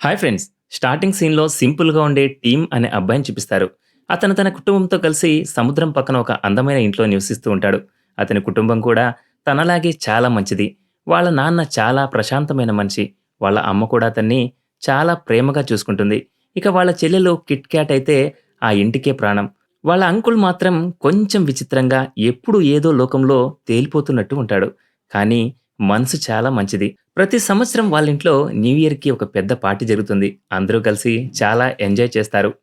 Hi friends. Starting సీన్లో సింపుల్గా ఉండే టీమ్ అనే అబ్బాయిని చూపిస్తారు. అతను తన కుటుంబంతో కలిసి సముద్రం పక్కన ఒక అందమైన ఇంట్లో నివసిస్తూ ఉంటాడు. అతని కుటుంబం కూడా తనలాగే చాలా మంచిది. వాళ్ళ నాన్న చాలా ప్రశాంతమైన మనిషి. వాళ్ళ అమ్మ కూడా అతన్ని చాలా ప్రేమగా చూసుకుంటుంది. ఇక వాళ్ళ చెల్లెలు కిట్ క్యాట్ అయితే ఆ ఇంటికే ప్రాణం. వాళ్ళ అంకుల్ మాత్రం కొంచెం విచిత్రంగా ఎప్పుడు ఏదో లోకంలో తేలిపోతున్నట్టు ఉంటాడు. కానీ మనసు చాలా మంచిది. ప్రతి సంవత్సరం వాళ్ళ ఇంట్లో న్యూ ఇయర్కి ఒక పెద్ద పార్టీ జరుగుతుంది. అందరూ కలిసి చాలా ఎంజాయ్ చేస్తారు.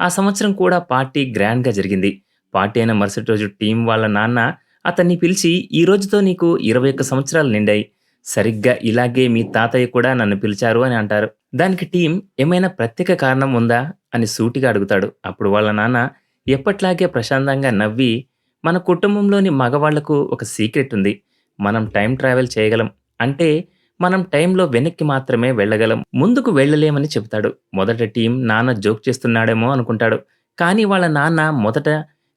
ఆ సంవత్సరం కూడా పార్టీ గ్రాండ్గా జరిగింది. పార్టీ అయిన మరుసటి రోజు టీం వాళ్ళ నాన్న అతన్ని పిలిచి ఈ రోజుతో నీకు ఇరవై ఒక్క సంవత్సరాలు నిండాయి. సరిగ్గా ఇలాగే మీ తాతయ్య కూడా నన్ను పిలిచారు అని అంటారు. దానికి టీం ఏమైనా ప్రత్యేక కారణం ఉందా? అని సూటిగా అడుగుతాడు. అప్పుడు వాళ్ళ నాన్న ఎప్పట్లాగే ప్రశాంతంగా నవ్వి మన కుటుంబంలోని మగవాళ్ళకు ఒక సీక్రెట్ ఉంది. మనం టైం ట్రావెల్ చేయగలం అంటే మనం టైంలో వెనక్కి మాత్రమే వెళ్ళగలం. ముందుకు వెళ్ళలేమని చెబుతాడు. మొదట టీం నాన్న జోక్ చేస్తున్నాడేమో అనుకుంటాడు. కానీ వాళ్ళ నాన్న మొదట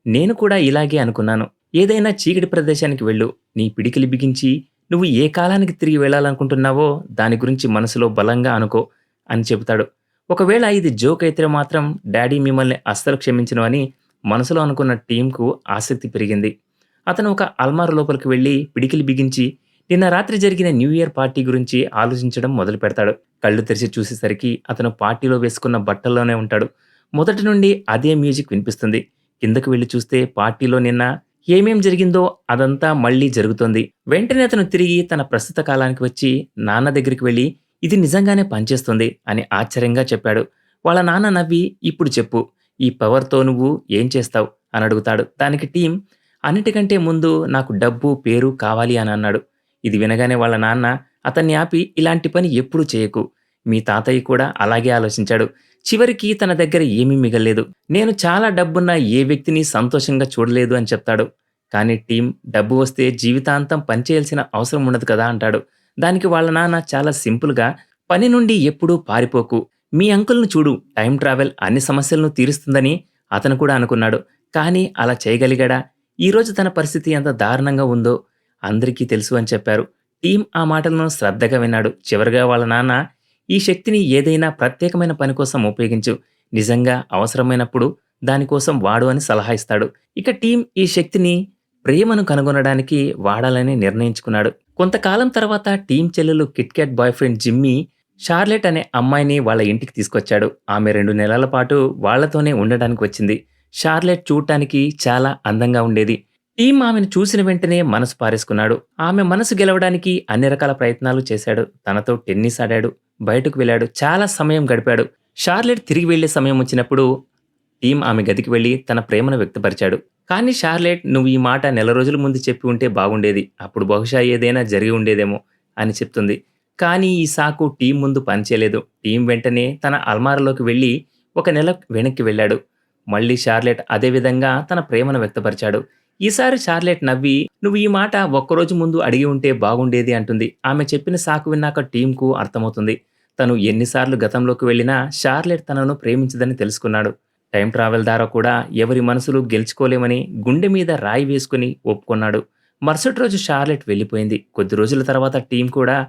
నేను కూడా ఇలాగే అనుకున్నాను. ఏదైనా చీకటి ప్రదేశానికి వెళ్ళు. నీ పిడికిలి బిగించి నువ్వు ఏ కాలానికి తిరిగి వెళ్ళాలనుకుంటున్నావో దాని గురించి మనసులో బలంగా అనుకో అని చెబుతాడు. ఒకవేళ ఇది జోక్ అయితే మాత్రం డాడీ మిమ్మల్ని అస్సలు క్షమించను అని మనసులో అనుకున్న టీంకు ఆసక్తి పెరిగింది. అతను ఒక అల్మార్ లోపలికి వెళ్ళి పిడికిలి బిగించి నిన్న రాత్రి జరిగిన న్యూ ఇయర్ పార్టీ గురించి ఆలోచించడం మొదలు పెడతాడు. కళ్ళు తెరిచి చూసేసరికి అతను పార్టీలో వేసుకున్న బట్టల్లోనే ఉంటాడు. మొదటి నుండి అదే మ్యూజిక్ వినిపిస్తుంది. కిందకు వెళ్ళి చూస్తే పార్టీలో నిన్న ఏమేం జరిగిందో అదంతా మళ్ళీ జరుగుతోంది. వెంటనే అతను తిరిగి తన ప్రస్తుత కాలానికి వచ్చి నాన్న దగ్గరికి వెళ్ళి ఇది నిజంగానే పనిచేస్తుంది అని ఆశ్చర్యంగా చెప్పాడు. వాళ్ళ నాన్న నవ్వి ఇప్పుడు చెప్పు. ఈ పవర్తో నువ్వు ఏం చేస్తావు? అని అడుగుతాడు. దానికి టీం అన్నిటికంటే ముందు నాకు డబ్బు పేరు కావాలి అని అన్నాడు. ఇది వినగానే వాళ్ళ నాన్న అతన్ని ఆపి ఇలాంటి పని ఎప్పుడూ చేయకు. మీ తాతయ్య కూడా అలాగే ఆలోచించాడు. చివరికి తన దగ్గర ఏమీ మిగలేదు నేను చాలా డబ్బున్న ఏ వ్యక్తిని సంతోషంగా చూడలేదు అని చెప్తాడు. కానీ టీం డబ్బు వస్తే జీవితాంతం పనిచేయాల్సిన అవసరం ఉండదు కదా అంటాడు. దానికి వాళ్ళ నాన్న చాలా సింపుల్గా పని నుండి ఎప్పుడూ పారిపోకు. మీ అంకుల్ను చూడు టైం ట్రావెల్ అన్ని సమస్యలను తీరుస్తుందని అతను కూడా అనుకున్నాడు. కానీ అలా చేయగలిగాడా? ఈరోజు తన పరిస్థితి ఎంత దారుణంగా ఉందో అందరికీ తెలుసు అని చెప్పారు. టీం ఆ మాటలను శ్రద్ధగా విన్నాడు. చివరిగా వాళ్ళ నాన్న ఈ శక్తిని ఏదైనా ప్రత్యేకమైన పని కోసం ఉపయోగించు. నిజంగా అవసరమైనప్పుడు దానికోసం వాడు అని సలహా ఇస్తాడు. ఇక టీం ఈ శక్తిని ప్రేమను కనుగొనడానికి వాడాలని నిర్ణయించుకున్నాడు. కొంతకాలం తర్వాత టీం చెల్లెలు KitKat boyfriend Jimmy Charlotte అనే అమ్మాయిని వాళ్ళ ఇంటికి తీసుకొచ్చాడు. ఆమె రెండు నెలల పాటు వాళ్ళతోనే ఉండడానికి వచ్చింది. షార్లెట్ చూడటానికి చాలా అందంగా ఉండేది. టీమ్ ఆమెను చూసిన వెంటనే మనసు పారేసుకున్నాడు. ఆమె మనసు గెలవడానికి అన్ని రకాల ప్రయత్నాలు చేశాడు. తనతో టెన్నిస్ ఆడాడు. బయటకు వెళ్ళాడు. చాలా సమయం గడిపాడు. షార్లెట్ తిరిగి వెళ్ళే సమయం వచ్చినప్పుడు టీమ్ ఆమె గదికి వెళ్ళి తన ప్రేమను వ్యక్తపరిచాడు. కానీ షార్లెట్ నువ్వు ఈ మాట నెల రోజుల ముందు చెప్పి ఉంటే బాగుండేది. అప్పుడు బహుశా ఏదైనా జరిగి ఉండేదేమో అని చెప్తుంది. కానీ ఈ సాకు టీం ముందు పనిచేయలేదు. టీం వెంటనే తన అల్మారలోకి వెళ్ళి ఒక నెల వెనక్కి వెళ్ళాడు. మళ్ళీ షార్లెట్ అదేవిధంగా తన ప్రేమను వ్యక్తపరిచాడు. ఈసారి షార్లెట్ నవ్వి నువ్వు ఈ మాట ఒక్కరోజు ముందు అడిగి ఉంటే బాగుండేది అంటుంది. ఆమె చెప్పిన సాకు విన్నాక టీంకు అర్థమవుతుంది. తను ఎన్నిసార్లు గతంలోకి వెళ్ళినా షార్లెట్ తనను ప్రేమించదని తెలుసుకున్నాడు. టైం ట్రావెల్ ద్వారా కూడా ఎవరి మనసులు గెలుచుకోలేమని గుండె మీద రాయి వేసుకుని ఒప్పుకున్నాడు. మరుసటి రోజు షార్లెట్ వెళ్ళిపోయింది. కొద్ది రోజుల తర్వాత టీం కూడా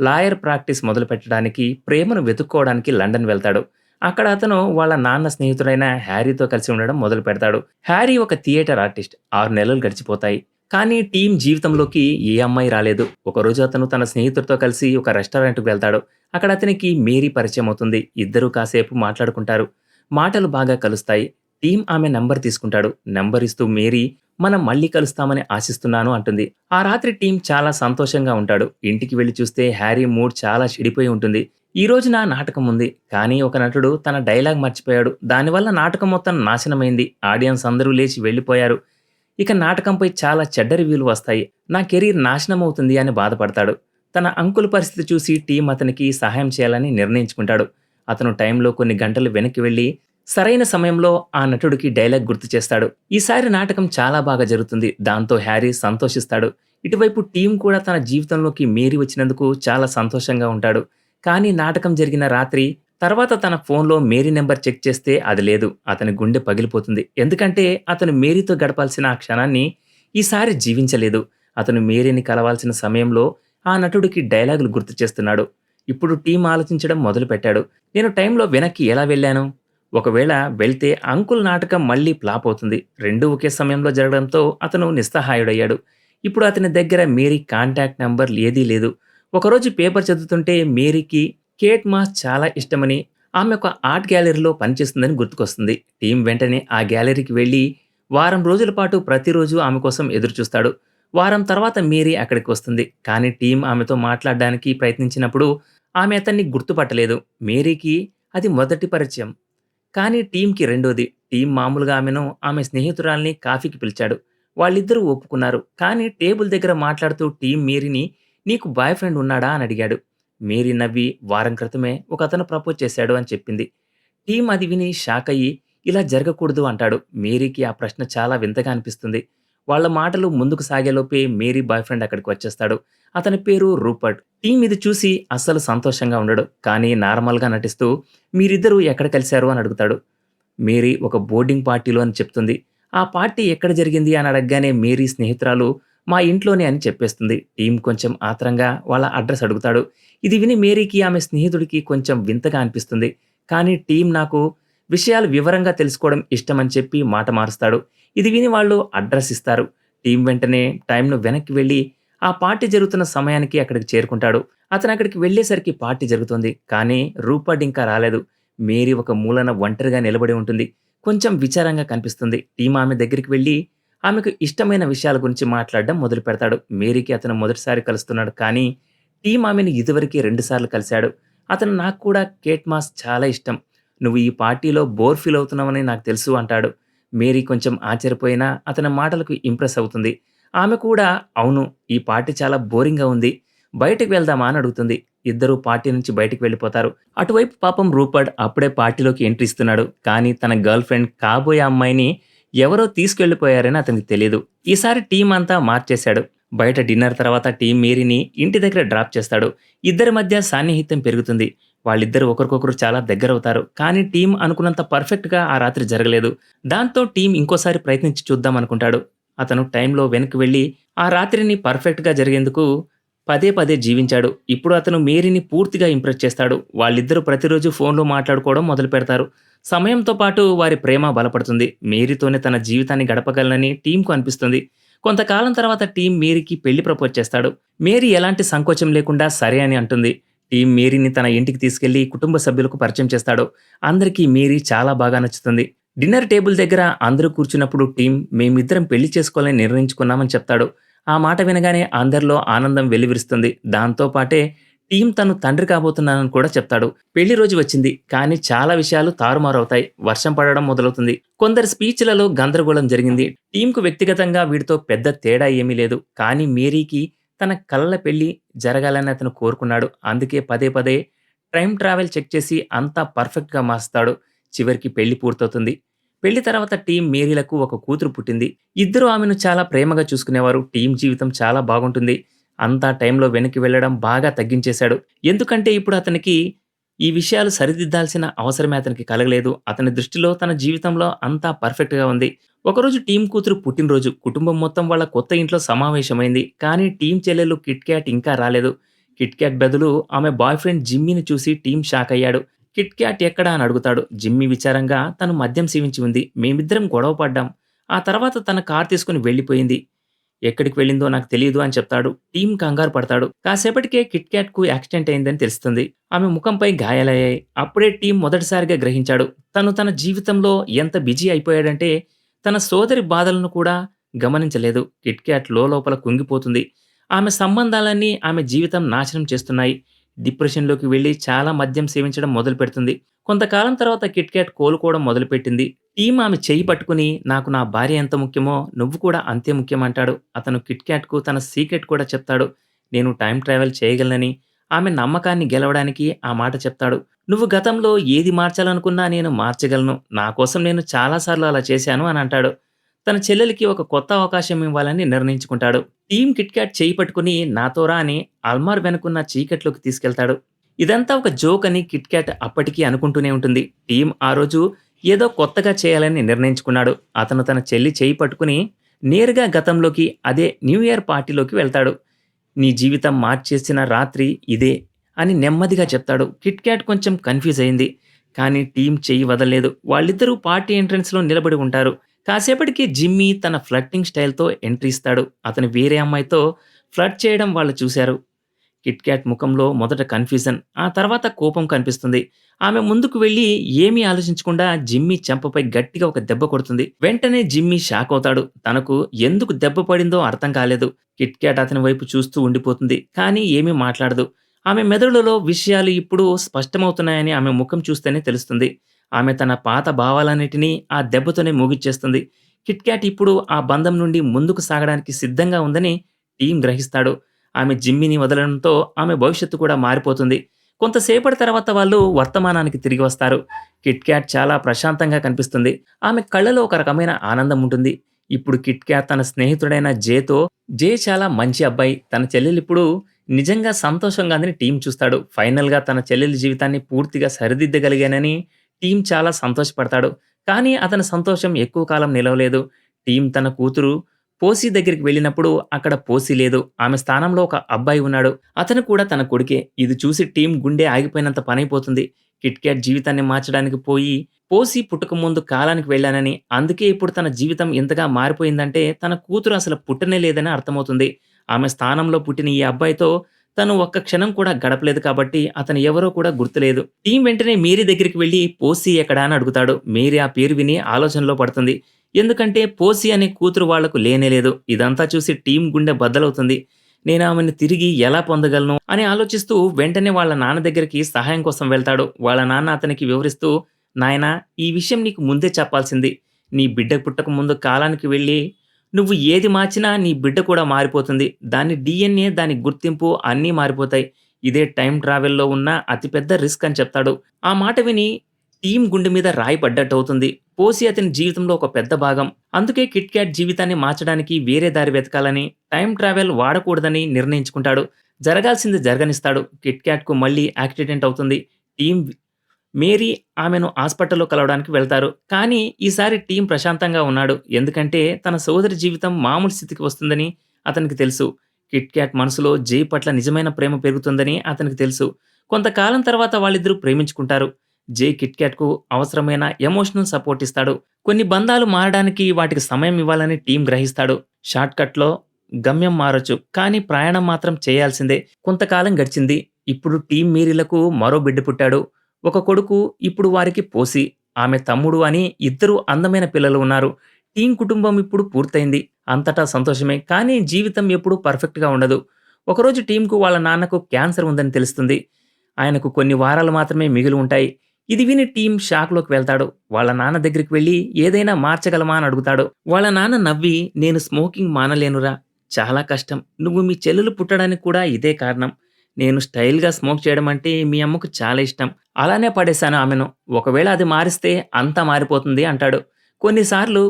లాయర్ ప్రాక్టీస్ మొదలు పెట్టడానికి ప్రేమను వెతుక్కోవడానికి లండన్ వెళ్తాడు. అక్కడ అతను వాళ్ళ నాన్న స్నేహితుడైన హ్యారీతో కలిసి ఉండడం మొదలు పెడతాడు. హ్యారీ ఒక థియేటర్ ఆర్టిస్ట్. ఆరు నెలలు గడిచిపోతాయి. కానీ టీం జీవితంలోకి ఏ అమ్మాయి రాలేదు. ఒకరోజు అతను తన స్నేహితుడితో కలిసి ఒక రెస్టారెంట్కి వెళ్తాడు. అక్కడ అతనికి మేరీ పరిచయం అవుతుంది. ఇద్దరూ కాసేపు మాట్లాడుకుంటారు. మాటలు బాగా కలుస్తాయి. టీం ఆమె నంబర్ తీసుకుంటాడు. నంబర్ ఇస్తూ మేరీ మనం మళ్ళీ కలుస్తామని ఆశిస్తున్నాను అంటుంది. ఆ రాత్రి టీం చాలా సంతోషంగా ఉంటాడు. ఇంటికి వెళ్ళి చూస్తే హ్యారీ మూడ్ చాలా చెడిపోయి ఉంటుంది. ఈ రోజు నా నాటకం ఉంది. కానీ ఒక నటుడు తన డైలాగ్ మర్చిపోయాడు. దానివల్ల నాటకం మొత్తం నాశనమైంది. ఆడియన్స్ అందరూ లేచి వెళ్ళిపోయారు. ఇక నాటకంపై చాలా చెడ్డ రివ్యూలు వస్తాయి. నా కెరీర్ నాశనం అవుతుంది అని బాధపడతాడు. తన అంకుల పరిస్థితి చూసి టీం అతనికి సహాయం చేయాలని నిర్ణయించుకుంటాడు. అతను టైంలో కొన్ని గంటలు వెనక్కి వెళ్ళి సరైన సమయంలో ఆ నటుడికి డైలాగ్ గుర్తు చేస్తాడు. ఈసారి నాటకం చాలా బాగా జరుగుతుంది. దాంతో హ్యారీ సంతోషిస్తాడు. ఇటువైపు టీం కూడా తన జీవితంలోకి మీరి వచ్చినందుకు చాలా సంతోషంగా ఉంటాడు. కానీ నాటకం జరిగిన రాత్రి తర్వాత తన ఫోన్లో మేరీ నెంబర్ చెక్ చేస్తే అది లేదు అతని గుండె పగిలిపోతుంది ఎందుకంటే అతను మేరీతో గడపాల్సిన ఆ క్షణాన్ని ఈసారి జీవించలేదు అతను మేరీని కలవాల్సిన సమయంలో ఆ నటుడికి డైలాగులు గుర్తు చేస్తున్నాడు ఇప్పుడు టీం ఆలోచించడం మొదలుపెట్టాడు. నేను టైంలో వెనక్కి ఎలా వెళ్ళాను? ఒకవేళ వెళ్తే అంకుల్ నాటకం మళ్ళీ ఫ్లాప్ అవుతుంది. రెండూ ఒకే సమయంలో జరగడంతో అతను నిస్సహాయుడయ్యాడు. ఇప్పుడు అతని దగ్గర మేరీ కాంటాక్ట్ నెంబర్ ఏదీ లేదు. ఒకరోజు పేపర్ చదువుతుంటే మేరీకి కేట్ మాస్ చాలా ఇష్టమని, ఆమె ఒక ఆర్ట్ గ్యాలరీలో పనిచేస్తుందని గుర్తుకొస్తుంది. టీం వెంటనే ఆ గ్యాలరీకి వెళ్ళి వారం రోజుల పాటు ప్రతిరోజు ఆమె కోసం ఎదురుచూస్తాడు. వారం తర్వాత మేరీ అక్కడికి వస్తుంది. కానీ టీం ఆమెతో మాట్లాడడానికి ప్రయత్నించినప్పుడు ఆమె అతన్ని గుర్తుపట్టలేదు. మేరీకి అది మొదటి పరిచయం. కానీ టీంకి రెండోది. టీం మామూలుగా ఆమెను ఆమె స్నేహితురాల్ని కాఫీకి పిలిచాడు. వాళ్ళిద్దరూ ఒప్పుకున్నారు. కానీ టేబుల్ దగ్గర మాట్లాడుతూ టీం మేరీని "నీకు బాయ్ ఫ్రెండ్ ఉన్నాడా?" అని అడిగాడు. మేరీ నవ్వి వారం క్రితమే ఒకతను ప్రపోజ్ చేశాడు అని చెప్పింది. టీమ్ అది విని షాక్ అయ్యి ఇలా జరగకూడదు అంటాడు. మేరీకి ఆ ప్రశ్న చాలా వింతగా అనిపిస్తుంది. వాళ్ళ మాటలు ముందుకు సాగేలోపే మేరీ బాయ్ ఫ్రెండ్ అక్కడికి వచ్చేస్తాడు. అతని పేరు రూపర్ట్. టీం ఇది చూసి అస్సలు సంతోషంగా ఉండడు. కానీ నార్మల్‌గా నటిస్తూ మీరిద్దరూ ఎక్కడ కలిశారు అని అడుగుతాడు. మేరీ ఒక బోర్డింగ్ పార్టీలో అని చెప్తుంది. ఆ పార్టీ ఎక్కడ జరిగింది అని అడగగానే మేరీ స్నేహితురాలు మా ఇంట్లోనే అని చెప్పేస్తుంది. టీమ్ కొంచెం ఆత్రంగా వాళ్ళ అడ్రస్ అడుగుతాడు. ఇది విని మేరీకి ఆమె స్నేహితుడికి కొంచెం వింతగా అనిపిస్తుంది. కానీ టీం నాకు విషయాలు వివరంగా తెలుసుకోవడం ఇష్టమని చెప్పి మాట మారుస్తాడు. ఇది విని వాళ్ళు అడ్రస్ ఇస్తారు. టీం వెంటనే టైంను వెనక్కి వెళ్ళి ఆ పార్టీ జరుగుతున్న సమయానికి అక్కడికి చేరుకుంటాడు. అతను అక్కడికి వెళ్ళేసరికి పార్టీ జరుగుతుంది కానీ రూపర్ట్ ఇంకా రాలేదు. మేరీ ఒక మూలన ఒంటరిగా నిలబడి ఉంటుంది. కొంచెం విచారంగా కనిపిస్తుంది. టీం ఆమె దగ్గరికి వెళ్ళి ఆమెకు ఇష్టమైన విషయాల గురించి మాట్లాడడం మొదలు పెడతాడు మేరీకి అతను మొదటిసారి కలుస్తున్నాడు. కానీ టీమ్ ఆమెను ఇదివరకే రెండుసార్లు కలిశాడు. అతను నాకు కూడా కేట్ మాస్ చాలా ఇష్టం. నువ్వు ఈ పార్టీలో బోర్ ఫీల్ అవుతున్నావని నాకు తెలుసు అంటాడు. మేరీ కొంచెం ఆశ్చర్యపోయినా అతని మాటలకు ఇంప్రెస్ అవుతుంది. ఆమె కూడా అవును ఈ పార్టీ చాలా బోరింగ్‌గా ఉంది. బయటకు వెళ్దామా అని అడుగుతుంది. ఇద్దరూ పార్టీ నుంచి బయటకు వెళ్ళిపోతారు. అటువైపు పాపం రూపర్డ్ అప్పుడే పార్టీలోకి ఎంట్రీ ఇస్తున్నాడు. కానీ తన గర్ల్ ఫ్రెండ్ కాబోయే అమ్మాయిని ఎవరో తీసుకెళ్ళిపోయారని అతనికి తెలియదు ఈసారి టీం అంతా మార్చేశాడు. బయట డిన్నర్ తర్వాత టీం మేరీని ఇంటి దగ్గర డ్రాప్ చేస్తాడు. ఇద్దరి మధ్య సాన్నిహిత్యం పెరుగుతుంది. వాళ్ళిద్దరు ఒకరికొకరు చాలా దగ్గరవుతారు. కానీ టీం అనుకున్నంత పర్ఫెక్ట్‌గా ఆ రాత్రి జరగలేదు. దాంతో టీం ఇంకోసారి ప్రయత్నించి చూద్దాం అనుకుంటాడు. అతను టైంలో వెనక్కి వెళ్ళి ఆ రాత్రిని పర్ఫెక్ట్‌గా జరిగేందుకు పదే పదే జీవించాడు. ఇప్పుడు అతను మేరీని పూర్తిగా ఇంప్రెస్ చేస్తాడు. వాళ్ళిద్దరూ ప్రతిరోజు ఫోన్‌లో మాట్లాడుకోవడం మొదలుపెడతారు. సమయంతో పాటు వారి ప్రేమ బలపడుతుంది. మేరీతోనే తన జీవితాన్ని గడపగలనని టీంకు అనిపిస్తుంది. కొంతకాలం తర్వాత టీం మేరీకి పెళ్ళి ప్రపోజ్ చేస్తాడు. మేరీ ఎలాంటి సంకోచం లేకుండా సరే అని అంటుంది. టీం మేరీని తన ఇంటికి తీసుకెళ్ళి కుటుంబ సభ్యులకు పరిచయం చేస్తాడు. అందరికీ మేరీ చాలా బాగా నచ్చుతుంది. డిన్నర్ టేబుల్ దగ్గర అందరూ కూర్చున్నప్పుడు టీం మేమిద్దరం పెళ్ళి చేసుకోవాలని నిర్ణయించుకున్నామని చెప్తాడు. ఆ మాట వినగానే అందరిలో ఆనందం వెల్లివిరుస్తుంది. దాంతో పాటే టీం తను తండ్రి కాబోతున్నానని కూడా చెప్తాడు. పెళ్ళి రోజు వచ్చింది. కానీ చాలా విషయాలు తారుమారవుతాయి. వర్షం పడడం మొదలవుతుంది. కొందరి స్పీచ్‌లలో గందరగోళం జరిగింది. టీంకు వ్యక్తిగతంగా వీడితో పెద్ద తేడా ఏమీ లేదు. కానీ మేరీకి తన కళ్ళ పెళ్ళి జరగాలని అతను కోరుకున్నాడు. అందుకే పదే పదే టైం ట్రావెల్ చెక్ చేసి అంతా పర్ఫెక్ట్‌గా మార్చుతాడు. చివరికి పెళ్ళి పూర్తవుతుంది. పెళ్ళి తర్వాత టీం మేరీలకు ఒక కూతురు పుట్టింది. ఇద్దరూ ఆమెను చాలా ప్రేమగా చూసుకునేవారు. టీం జీవితం చాలా బాగుంటుంది. అంతా టైంలో వెనక్కి వెళ్ళడం బాగా తగ్గించేశాడు. ఎందుకంటే ఇప్పుడు అతనికి ఈ విషయాలు సరిదిద్దాల్సిన అవసరమే అతనికి కలగలేదు. అతని దృష్టిలో తన జీవితంలో అంతా పర్ఫెక్ట్‌గా ఉంది. ఒకరోజు టీం కూతురు పుట్టినరోజు. కుటుంబం మొత్తం వాళ్ళ కొత్త ఇంట్లో సమావేశమైంది. కానీ టీం చెల్లెలు కిట్ క్యాట్ ఇంకా రాలేదు. కిట్ క్యాట్ బదులు ఆమె బాయ్ ఫ్రెండ్ జిమ్మీని చూసి టీం షాక్ అయ్యాడు కిట్ క్యాట్ ఎక్కడా అని అడుగుతాడు. జిమ్మీ విచారంగా తను మద్యం సేవించి ఉంది. మేమిద్దరం గొడవ పడ్డాం. ఆ తర్వాత తన కారు తీసుకుని వెళ్ళిపోయింది. ఎక్కడికి వెళ్ళిందో నాకు తెలియదు అని చెప్తాడు. టీం కంగారు పడతాడు. కాసేపటికే కిట్ క్యాట్‌కు యాక్సిడెంట్ అయిందని తెలుస్తుంది. ఆమె ముఖంపై గాయాలయ్యాయి. అప్పుడే టీం మొదటిసారిగా గ్రహించాడు. తను తన జీవితంలో ఎంత బిజీ అయిపోయాడంటే తన సోదరి బాధలను కూడా గమనించలేదు. కిట్ క్యాట్ లోలోపల కుంగిపోతుంది. ఆమె సంబంధాలన్నీ ఆమె జీవితం నాశనం చేస్తున్నాయి. డిప్రెషన్‌లోకి వెళ్ళి చాలా మద్యం సేవించడం మొదలు పెడుతుంది కొంతకాలం తర్వాత కిట్ క్యాట్ కోలుకోవడం మొదలుపెట్టింది. టీమ్ ఆమె చేయి పట్టుకుని నాకు నా భార్య ఎంత ముఖ్యమో నువ్వు కూడా అంతే ముఖ్యం అంటాడు. అతను కిట్ క్యాట్‌కు తన సీక్రెట్ కూడా చెప్తాడు. నేను టైం ట్రావెల్ చేయగలనని, ఆమె నమ్మకాన్ని గెలవడానికి ఆ మాట చెప్తాడు. నువ్వు గతంలో ఏది మార్చాలనుకున్నా నేను మార్చగలను. నా కోసం నేను చాలా సార్లు అలా చేశాను అని అంటాడు. తన చెల్లెలికి ఒక కొత్త అవకాశం ఇవ్వాలని నిర్ణయించుకుంటాడు. టీమ్ కిట్ క్యాట్ పట్టుకుని నాతోరా అని అల్మార్ వెనుకున్న చీకట్లోకి తీసుకెళ్తాడు. ఇదంతా ఒక జోక్ అని కిట్ క్యాట్ అప్పటికీ అనుకుంటూనే ఉంటుంది. టీమ్ ఆ రోజు ఏదో కొత్తగా చేయాలని నిర్ణయించుకున్నాడు. అతను తన చెల్లి చేయి పట్టుకుని నేరుగా గతంలోకి అదే న్యూ ఇయర్ పార్టీలోకి వెళ్తాడు. నీ జీవితం మార్చేసిన రాత్రి ఇదే. అని నెమ్మదిగా చెప్తాడు. కిట్ క్యాట్ కొంచెం కన్‌ఫ్యూజ్ అయింది. కానీ టీం చెయ్యి వదలలేదు. వాళ్ళిద్దరూ పార్టీ ఎంట్రన్స్‌లో నిలబడి ఉంటారు. కాసేపటికి జిమ్మీ తన ఫ్లర్టింగ్ స్టైల్‌తో ఎంట్రీ ఇస్తాడు. అతను వేరే అమ్మాయితో ఫ్లర్ట్ చేయడం వాళ్ళు చూశారు. కిట్ క్యాట్ ముఖంలో మొదట కన్‌ఫ్యూజన్. ఆ తర్వాత కోపం కనిపిస్తుంది. ఆమె ముందుకు వెళ్ళి ఏమీ ఆలోచించకుండా జిమ్మీ చెంపపై గట్టిగా ఒక దెబ్బ కొడుతుంది. వెంటనే జిమ్మీ షాక్ అవుతాడు. తనకు ఎందుకు దెబ్బ పడిందో అర్థం కాలేదు. కిట్ క్యాట్ అతని వైపు చూస్తూ ఉండిపోతుంది. కానీ ఏమీ మాట్లాడదు. ఆమె మెదడులో విషయాలు ఇప్పుడు స్పష్టమవుతున్నాయని ఆమె ముఖం చూస్తేనే తెలుస్తుంది. ఆమె తన పాత భావాలన్నిటినీ ఆ దెబ్బతోనే ముగిచ్చేస్తుంది. కిట్ క్యాట్ ఇప్పుడు ఆ బంధం నుండి ముందుకు సాగడానికి సిద్ధంగా ఉందని టీం గ్రహిస్తాడు. ఆమె జిమ్మిని వదలడంతో ఆమె భవిష్యత్తు కూడా మారిపోతుంది. కొంతసేపటి తర్వాత వాళ్ళు వర్తమానానికి తిరిగి వస్తారు. కిట్ క్యాట్ చాలా ప్రశాంతంగా కనిపిస్తుంది. ఆమె కళ్ళలో ఒక రకమైన ఆనందం ఉంటుంది. ఇప్పుడు కిట్ క్యాట్ తన స్నేహితుడైన జేతో జే చాలా మంచి అబ్బాయి. తన చెల్లెలు ఇప్పుడు నిజంగా సంతోషంగా ఉందని టీం చూస్తాడు. ఫైనల్‌గా తన చెల్లెలి జీవితాన్ని పూర్తిగా సరిదిద్దగలిగానని టీమ్ చాలా సంతోషపడతాడు. కానీ అతని సంతోషం ఎక్కువ కాలం నిలవలేదు. టీం తన కూతురు పోసి దగ్గరికి వెళ్ళినప్పుడు అక్కడ పోసీ లేదు. ఆమె స్థానంలో ఒక అబ్బాయి ఉన్నాడు. అతను కూడా తన కొడుకే. ఇది చూసి టీం గుండె ఆగిపోయినంత పనైపోతుంది. కిట్ క్యాట్ జీవితాన్ని మార్చడానికి పోయి పోసీ పుట్టకముందు కాలానికి వెళ్ళానని, అందుకే ఇప్పుడు తన జీవితం ఎంతగా మారిపోయిందంటే తన కూతురు అసలు పుట్టనే లేదని అర్థమవుతుంది. ఆమె స్థానంలో పుట్టిన ఈ అబ్బాయితో తను ఒక్క క్షణం కూడా గడపలేదు కాబట్టి అతను ఎవరో కూడా గుర్తులేదు. టీం వెంటనే మేరీ దగ్గరికి వెళ్ళి పోసి ఎక్కడా అని అడుగుతాడు. మేరీ ఆ పేరు విని ఆలోచనలో పడుతుంది. ఎందుకంటే పోసి అనే కూతురు వాళ్ళకు లేనేలేదు. ఇదంతా చూసి టీం గుండె బద్దలవుతుంది. నేను ఆమెను తిరిగి ఎలా పొందగలను అని ఆలోచిస్తూ వెంటనే వాళ్ళ నాన్న దగ్గరికి సహాయం కోసం వెళ్తాడు. వాళ్ళ నాన్న అతనికి వివరిస్తూ నాయనా ఈ విషయం నీకు ముందే చెప్పాల్సింది. నీ బిడ్డ పుట్టక ముందు కాలానికి వెళ్ళి నువ్వు ఏది మార్చినా నీ బిడ్డ కూడా మారిపోతుంది. దాని డీఎన్ఏ, దాని గుర్తింపు అన్నీ మారిపోతాయి. ఇదే టైం ట్రావెల్‌లో ఉన్న అతిపెద్ద రిస్క్ అని చెప్తాడు. ఆ మాట విని టీమ్ గుండె మీద రాయి పడ్డట్టవుతుంది. పోసి అతని జీవితంలో ఒక పెద్ద భాగం. అందుకే కిట్ క్యాట్ జీవితాన్ని మార్చడానికి వేరే దారి వెతకాలని, టైం ట్రావెల్ వాడకూడదని నిర్ణయించుకుంటాడు. జరగాల్సింది జరగనిస్తాడు. కిట్ క్యాట్‌కు మళ్ళీ యాక్సిడెంట్ అవుతుంది. టీం మేరీ ఆమెను హాస్పిటల్‌లో కలవడానికి వెళ్తారు. కానీ ఈసారి టీం ప్రశాంతంగా ఉన్నాడు. ఎందుకంటే తన సోదరి జీవితం మామూలు స్థితికి వస్తుందని అతనికి తెలుసు. కిట్ క్యాట్ మనసులో జై పట్ల నిజమైన ప్రేమ పెరుగుతుందని అతనికి తెలుసు. కొంతకాలం తర్వాత వాళ్ళిద్దరూ ప్రేమించుకుంటారు. జై కిట్ క్యాట్‌కు అవసరమైన ఎమోషనల్ సపోర్ట్ ఇస్తాడు. కొన్ని బంధాలు మారడానికి వాటికి సమయం ఇవ్వాలని టీం గ్రహిస్తాడు. షార్ట్‌కట్‌లో గమ్యం మారొచ్చు. కానీ ప్రయాణం మాత్రం చేయాల్సిందే. కొంతకాలం గడిచింది. ఇప్పుడు టీం మేరీలకు మరో బిడ్డ పుట్టాడు. ఒక కొడుకు. ఇప్పుడు వారికి పోసి ఆమె తమ్ముడు అని ఇద్దరు అందమైన పిల్లలు ఉన్నారు. టీం కుటుంబం ఇప్పుడు పూర్తయింది. అంతటా సంతోషమే. కానీ జీవితం ఎప్పుడూ పర్ఫెక్ట్‌గా ఉండదు. ఒకరోజు టీంకు వాళ్ళ నాన్నకు క్యాన్సర్ ఉందని తెలుస్తుంది. ఆయనకు కొన్ని వారాలు మాత్రమే మిగిలి ఉంటాయి. ఇది విని టీం షాక్‌లోకి వెళ్తాడు. వాళ్ళ నాన్న దగ్గరికి వెళ్ళి ఏదైనా మార్చగలమా అని అడుగుతాడు. వాళ్ళ నాన్న నవ్వి నేను స్మోకింగ్ మానలేనురా. చాలా కష్టం. నువ్వు మీ చెల్లెలు పుట్టడానికి కూడా ఇదే కారణం. నేను స్టైల్‌గా స్మోక్ చేయడం అంటే మీ అమ్మకు చాలా ఇష్టం. అలానే పడేశాను ఆమెను. ఒకవేళ అది మారిస్తే అంతా మారిపోతుంది అంటాడు. కొన్నిసార్లు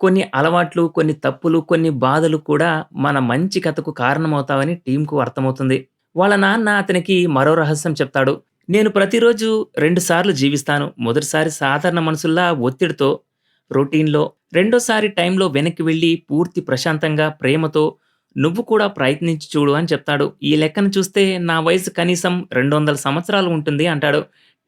కొన్ని అలవాట్లు, కొన్ని తప్పులు, కొన్ని బాధలు కూడా మన మంచి కథకు కారణమవుతావని టీంకు అర్థమవుతుంది. వాళ్ళ నాన్న అతనికి మరో రహస్యం చెప్తాడు. నేను ప్రతిరోజు రెండుసార్లు జీవిస్తాను. మొదటిసారి సాధారణ మనుషుల్లా ఒత్తిడితో, రొటీన్‌లో. రెండోసారి టైంలో వెనక్కి వెళ్ళి పూర్తి ప్రశాంతంగా, ప్రేమతో నువ్వు కూడా ప్రయత్నించి చూడు అని చెప్తాడు. ఈ లెక్కన చూస్తే నా వయసు కనీసం 200 సంవత్సరాలు ఉంటుంది అంటాడు.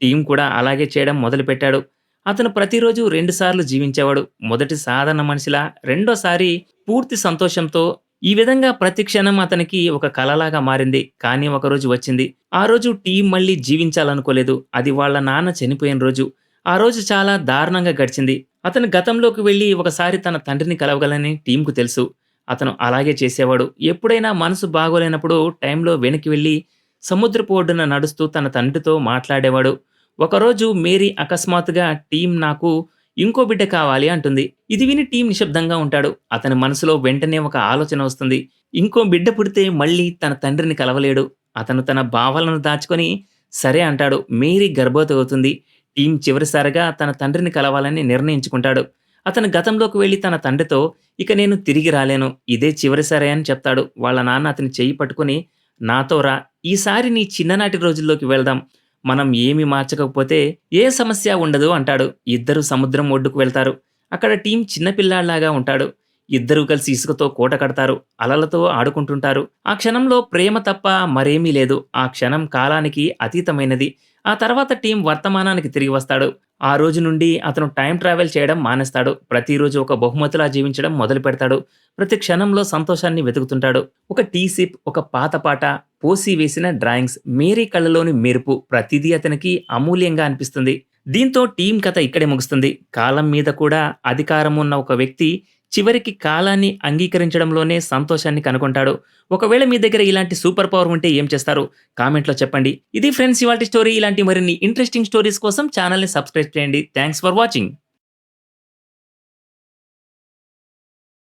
టీం కూడా అలాగే చేయడం మొదలుపెట్టాడు. అతను ప్రతిరోజు రెండుసార్లు జీవించేవాడు. మొదటి సాధారణ మనిషిలా, రెండోసారి పూర్తి సంతోషంతో. ఈ విధంగా ప్రతి క్షణం అతనికి ఒక కలలాగా మారింది. కానీ ఒకరోజు వచ్చింది. ఆ రోజు టీం మళ్ళీ జీవించాలనుకోలేదు. అది వాళ్ళ నాన్న చనిపోయిన రోజు. ఆ రోజు చాలా దారుణంగా గడిచింది. అతను గతంలోకి వెళ్ళి ఒకసారి తన తండ్రిని కలవగలని టీంకు తెలుసు. అతను అలాగే చేసేవాడు. ఎప్పుడైనా మనసు బాగోలేనప్పుడు టైంలో వెనక్కి వెళ్ళి సముద్రపు ఒడ్డున నడుస్తూ తన తండ్రితో మాట్లాడేవాడు. ఒకరోజు మేరీ అకస్మాత్తుగా టీం నాకు ఇంకో బిడ్డ కావాలి అంటుంది. ఇది విని టీం నిశ్శబ్దంగా ఉంటాడు. అతని మనసులో వెంటనే ఒక ఆలోచన వస్తుంది. ఇంకో బిడ్డ పుడితే మళ్ళీ తన తండ్రిని కలవలేడు. అతను తన భావాలను దాచుకొని సరే అంటాడు. మేరీ గర్భవతి అవుతుంది. టీం చివరిసారిగా తన తండ్రిని కలవాలని నిర్ణయించుకుంటాడు. అతను గతంలోకి వెళ్ళి తన తండ్రితో ఇక నేను తిరిగి రాలేను. ఇదే చివరిసారి అని చెప్తాడు. వాళ్ళ నాన్న అతని చెయ్యి పట్టుకొని నాతో రా. ఈసారి నీ చిన్ననాటి రోజుల్లోకి వెళ్దాం. మనం ఏమి మార్చకపోతే ఏ సమస్య ఉండదు అంటాడు. ఇద్దరు సముద్రం ఒడ్డుకు వెళ్తారు. అక్కడ టీం చిన్నపిల్లాళ్ళాగా ఉంటాడు. ఇద్దరూ కలిసి ఇసుకతో కోట కడతారు అలలతో ఆడుకుంటుంటారు ఆ క్షణంలో ప్రేమ తప్ప మరేమీ లేదు ఆ క్షణం కాలానికి అతీతమైనది ఆ తర్వాత టీం వర్తమానానికి తిరిగి వస్తాడు. ఆ రోజు నుండి అతను టైం ట్రావెల్ చేయడం మానేస్తాడు. ప్రతిరోజు ఒక బహుమతిలా జీవించడం మొదలు పెడతాడు. ప్రతి క్షణంలో సంతోషాన్ని వెతుకుతుంటాడు. ఒక టీ సిప్ ఒక పాత పాట పోసి వేసిన డ్రాయింగ్స్ మేరీ కళ్ళలోని మెరుపు ప్రతిదీ అతనికి అమూల్యంగా అనిపిస్తుంది. దీంతో టీం కథ ఇక్కడే ముగుస్తుంది. కాలం మీద కూడా అధికారం ఉన్న ఒక వ్యక్తి చివరికి కాలాన్ని అంగీకరించడంలోనే సంతోషాన్ని కనుగొంటాడు. ఒకవేళ మీ దగ్గర ఇలాంటి సూపర్ పవర్ ఉంటే ఏం చేస్తారు? కామెంట్లో చెప్పండి. ఇది ఫ్రెండ్స్ ఇవాళ స్టోరీ. ఇలాంటి మరిన్ని ఇంట్రెస్టింగ్ స్టోరీస్ కోసం ఛానల్ని సబ్స్క్రైబ్ చేయండి. Thanks for watching.